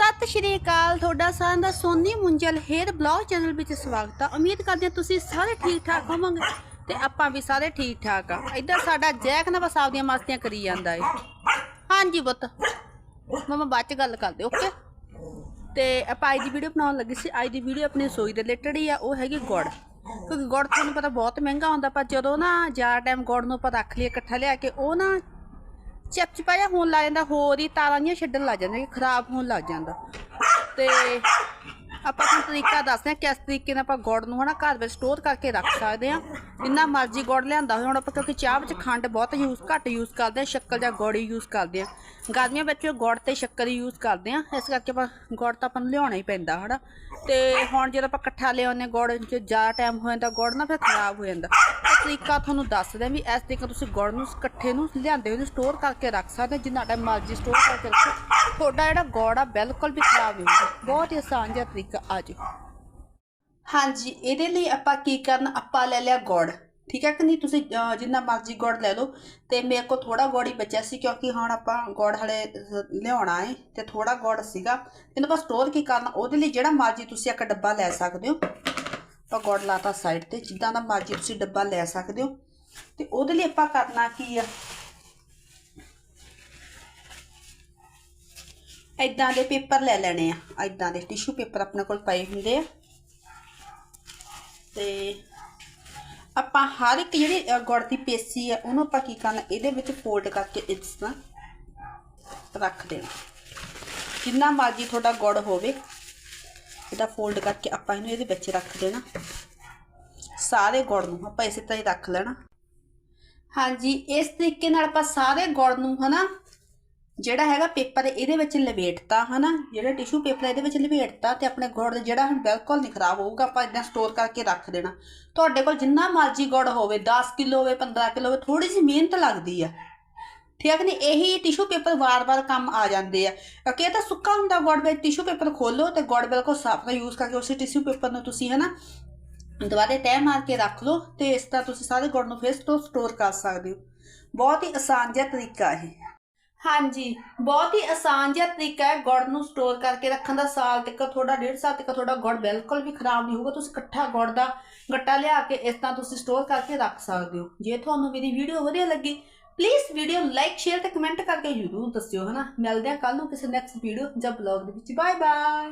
ਸਤਿ ਸ਼੍ਰੀ ਅਕਾਲ, ਤੁਹਾਡਾ ਸਾਰਿਆਂ ਦਾ Soni Munjal here blog channel ਵਿੱਚ ਸਵਾਗਤ ਆ। ਉਮੀਦ ਕਰਦੇ ਹਾਂ ਤੁਸੀਂ ਸਾਰੇ ਠੀਕ ਠਾਕ ਹੋਵੋਗੇ ਤੇ ਆਪਾਂ ਵੀ ਸਾਰੇ ਠੀਕ ਠਾਕ ਆ। ਇੱਧਰ ਸਾਡਾ ਜੈਕ ਨਾ ਬਸ ਆਪਦੀਆਂ ਮਸਤੀਆਂ ਕਰੀ ਜਾਂਦਾ ਏ। ਹਾਂਜੀ ਬੁੱਤ ਮਮਾ ਬਾਅਦ ਚ ਗੱਲ ਕਰਦੇ, ਓਕੇ? ਤੇ ਆਪਾਂ ਅੱਜ ਦੀ ਵੀਡੀਓ ਬਣਾਉਣ ਲੱਗੀ ਸੀ। ਅੱਜ ਦੀ ਵੀਡੀਓ ਆਪਣੀ ਰਸੋਈ ਦੇ ਰਿਲੇਟਡ ਹੀ ਆ, ਉਹ ਹੈਗੀ ਗੁੜ। ਕਿਉਂਕਿ ਗੁੜ ਤੁਹਾਨੂੰ ਪਤਾ ਬਹੁਤ ਮਹਿੰਗਾ ਹੁੰਦਾ, ਪਰ ਜਦੋਂ ਨਾ ਜ਼ਿਆਦਾ ਟਾਈਮ ਗੁੜ ਨੂੰ ਆਪਾਂ ਰੱਖ ਲਈਏ, ਇਕੱਠਾ ਲਿਆ ਕੇ, ਉਹ ਨਾ ਚਿਪਚਿਪਾ ਜਿਹਾ ਹੋਣ ਲੱਗ ਜਾਂਦਾ, ਹੋਰ ਹੀ ਤਾਰਾਂ ਜਿਹੀਆਂ ਛੱਡਣ ਲੱਗ ਜਾਂਦੀਆਂ ਖਰਾਬ ਹੋਣ ਲੱਗ ਜਾਂਦਾ। ਤੇ ਆਪਾਂ ਤੁਹਾਨੂੰ ਤਰੀਕਾ ਦੱਸਦੇ ਹਾਂ ਕਿਸ ਤਰੀਕੇ ਨਾਲ ਆਪਾਂ ਗੁੜ ਨੂੰ ਹਨਾ ਘਰ ਵਿੱਚ ਸਟੋਰ ਕਰਕੇ ਰੱਖ ਸਕਦੇ ਹਾਂ। ਜਿੰਨਾ ਮਰਜ਼ੀ ਗੁੜ ਲਿਆਂਦਾ ਹੋਵੇ, ਹੁਣ ਆਪਾਂ ਕਿਉਂਕਿ ਚਾਹ ਵਿੱਚ ਖੰਡ ਬਹੁਤ ਯੂਜ਼ ਘੱਟ ਯੂਜ਼ ਕਰਦੇ ਹਾਂ ਸ਼ੱਕਰ ਜਾਂ ਗੁੜ ਹੀ ਯੂਜ਼ ਕਰਦੇ ਹਾਂ ਗਰਮੀਆਂ ਵਿੱਚ ਗੁੜ ਤੇ ਸ਼ੱਕਰ ਹੀ ਯੂਜ਼ ਕਰਦੇ ਹਾਂ ਇਸ ਕਰਕੇ ਆਪਾਂ ਗੁੜ ਤਾਂ ਆਪਾਂ ਨੂੰ ਲਿਆਉਣਾ ਹੀ ਪੈਂਦਾ, ਹਨਾ। ਤੇ ਹੁਣ ਜਦੋਂ ਆਪਾਂ ਇਕੱਠਾ ਲਿਆਉਂਦੇ ਹਾਂ ਗੁੜ ਚ ਜ਼ਿਆਦਾ ਟਾਈਮ ਹੋ ਜਾਂਦਾ ਗੁੜ ਨਾ, ਫਿਰ ਖਰਾਬ ਹੋ ਜਾਂਦਾ। ਤਰੀਕਾ ਤੁਹਾਨੂੰ ਦੱਸਦੇ ਹਾਂ ਵੀ ਇਸ ਤਰੀਕੇ ਤੁਸੀਂ ਗੁੜ ਨੂੰ ਇਕੱਠੇ ਨੂੰ ਲਿਆਂਦੇ ਹੋਏ ਸਟੋਰ ਕਰਕੇ ਰੱਖ ਸਕਦੇ ਜਿੰਨਾ ਟਾਈਮ ਮਰਜ਼ੀ ਸਟੋਰ ਕਰਕੇ ਰੱਖੋ। ਤੁਹਾਡਾ ਜਿਹੜਾ ਗੁੜ ਆ, ਬਿਲਕੁਲ ਵੀ ਖਰਾਬ ਨਹੀਂ ਹੁੰਦਾ। ਬਹੁਤ ਹੀ ਆਸਾਨ ਜਿਹਾ ਤਰੀਕਾ ਆ ਜੀ ਹਾਂਜੀ, ਇਹਦੇ ਲਈ ਆਪਾਂ ਕੀ ਕਰਨਾ? ਆਪਾਂ ਲੈ ਲਿਆ ਗੁੜ, ਠੀਕ ਹੈ ਕਿ ਨਹੀਂ? ਤੁਸੀਂ ਜਿੰਨਾ ਮਰਜ਼ੀ ਗੁੜ ਲੈ ਲਓ। ਤੇ ਮੇਰੇ ਕੋਲ ਥੋੜਾ ਗੁੜ ਹੀ ਬਚਿਆ ਸੀ ਕਿਉਂਕਿ ਹੁਣ ਆਪਾਂ ਗੁੜ ਹਲੇ ਲਿਆਉਣਾ ਹੈ ਤੇ ਥੋੜਾ ਗੁੜ ਸੀਗਾ। ਇਹਨੂੰ ਆਪਾਂ ਸਟੋਰ ਕੀ ਕਰਨਾ? ਉਹਦੇ ਲਈ ਜਿਹੜਾ ਮਰਜ਼ੀ ਤੁਸੀਂ ਇੱਕ ਡੱਬਾ ਲੈ ਸਕਦੇ ਹੋ। ਆਪਾਂ ਗੁੜ ਲਾਤਾ ਸਾਈਡ ਤੇ, ਜਿੱਦਾਂ ਦਾ ਮਰਜ਼ੀ ਤੁਸੀਂ ਡੱਬਾ ਲੈ ਸਕਦੇ ਹੋ। ਤੇ ਉਹਦੇ ਲਈ ਆਪਾਂ ਕਰਨਾ ਕੀ ਆ? ਇਦਾਂ ਦੇ ਪੇਪਰ ਲੈ ਲੈਣੇ ਆ। ਇਦਾਂ ਦੇ ਟਿਸ਼ੂ ਪੇਪਰ ਆਪਣੇ ਕੋਲ ਪਏ ਹੁੰਦੇ ਆ। ਤੇ ਆਪਾਂ ਹਰ ਇੱਕ ਜਿਹੜੀ ਗੁੜ ਦੀ ਪੇਸੀ ਆ, ਉਹਨੂੰ ਆਪਾਂ ਕੀ ਕਰਨਾ, ਇਹਦੇ ਵਿੱਚ ਫੋਲਡ ਕਰਕੇ ਇਸ ਤਰ੍ਹਾਂ ਰੱਖ ਦੇਣਾ। ਜਿੰਨਾ ਮਰਜ਼ੀ ਤੁਹਾਡਾ ਗੁੜ ਹੋਵੇ, ਇਹਦਾ ਫੋਲਡ ਕਰਕੇ ਆਪਾਂ ਇਹਨੂੰ ਇਹਦੇ ਵਿੱਚ ਰੱਖ ਦੇਣਾ। ਸਾਰੇ ਗੁੜ ਨੂੰ ਆਪਾਂ ਇਸੇ ਤਰ੍ਹਾਂ ਹੀ ਰੱਖ ਲੈਣਾ। ਹਾਂਜੀ, ਇਸ ਤਰੀਕੇ ਨਾਲ ਆਪਾਂ ਸਾਰੇ ਗੁੜ ਨੂੰ ਹਨਾ ਜਿਹੜਾ ਹੈਗਾ ਪੇਪਰ ਇਹਦੇ ਵਿੱਚ ਲਪੇਟਤਾ, ਹਨਾ? ਜਿਹੜਾ ਟਿਸ਼ੂ ਪੇਪਰ ਇਹਦੇ ਵਿੱਚ ਲਪੇਟਤਾ ਤੇ ਆਪਣੇ ਗੁੜ ਜਿਹੜਾ ਹੁਣ ਬਿਲਕੁਲ ਨਹੀਂ ਖਰਾਬ ਹੋਊਗਾ, ਆਪਾਂ ਇਦਾਂ ਸਟੋਰ ਕਰਕੇ ਰੱਖ ਦੇਣਾ। ਤੁਹਾਡੇ ਕੋਲ ਜਿੰਨਾ ਮਰਜ਼ੀ ਗੁੜ ਹੋਵੇ 10 ਕਿਲੋ ਹੋਵੇ 15 ਕਿਲੋ ਹੋਵੇ ਥੋੜੀ ਜਿਹੀ ਮਿਹਨਤ ਲੱਗਦੀ ਆ। ਠੀਕ ਹੈ ਨਹੀਂ? ਇਹੀ ਟਿਸ਼ੂ ਪੇਪਰ ਵਾਰ-ਵਾਰ ਕੰਮ ਆ ਜਾਂਦੇ ਆ। ਕਿਉਂਕਿ ਇਹ ਤਾਂ ਸੁੱਕਾ ਹੁੰਦਾ ਗੁੜ ਵਿੱਚ ਟਿਸ਼ੂ ਪੇਪਰ ਖੋਲੋ ਤੇ ਗੁੜ ਬਿਲਕੁਲ ਸਾਫ਼ ਦਾ ਯੂਜ਼ ਕਰਕੇ ਉਸੇ ਟਿਸ਼ੂ ਪੇਪਰ ਨੂੰ ਤੁਸੀਂ, ਹਨਾ, ਦੁਬਾਰੇ ਤੈਅ ਮਾਰ ਕੇ ਰੱਖ ਲਓ ਤੇ ਇਸ ਤਰ੍ਹਾਂ ਤੁਸੀਂ ਸਾਰੇ ਗੁੜ ਨੂੰ ਫਿਰ ਤੋਂ ਸਟੋਰ ਕਰ ਸਕਦੇ ਹੋ। ਬਹੁਤ ਹੀ ਆਸਾਨ ਜਿਹਾ ਤਰੀਕਾ ਹੈ ਹਾਂਜੀ, ਬਹੁਤ ਹੀ ਆਸਾਨ ਜਿਹਾ ਤਰੀਕਾ ਹੈ ਗੁੜ ਨੂੰ ਸਟੋਰ ਕਰਕੇ ਰੱਖਣ ਦਾ। ਸਾਲ ਤੱਕ ਤੁਹਾਡਾ, ਡੇਢ ਸਾਲ ਤੱਕ ਤੁਹਾਡਾ ਗੁੜ ਬਿਲਕੁਲ ਵੀ ਖਰਾਬ ਨਹੀਂ ਹੋਊਗਾ। ਤੁਸੀਂ ਇਕੱਠਾ ਗੁੜ ਦਾ ਗੱਟਾ ਲਿਆ ਕੇ ਇਸ ਤਰ੍ਹਾਂ ਤੁਸੀਂ ਸਟੋਰ ਕਰਕੇ ਰੱਖ ਸਕਦੇ ਹੋ। ਜੇ ਤੁਹਾਨੂੰ ਮੇਰੀ ਵੀਡੀਓ ਵਧੀਆ ਲੱਗੀ ਪਲੀਜ਼ ਵੀਡੀਓ ਲਾਈਕ ਸ਼ੇਅਰ ਤੇ ਕਮੈਂਟ ਕਰਕੇ ਜ਼ਰੂਰ ਦੱਸਿਓ, ਹਨਾ? ਮਿਲਦੇ ਹਾਂ ਕੱਲ ਨੂੰ ਕਿਸੇ ਨੈਕਸਟ ਵੀਡੀਓ ਜਾਂ ਬਲੌਗ ਦੇ ਵਿੱਚ। Bye bye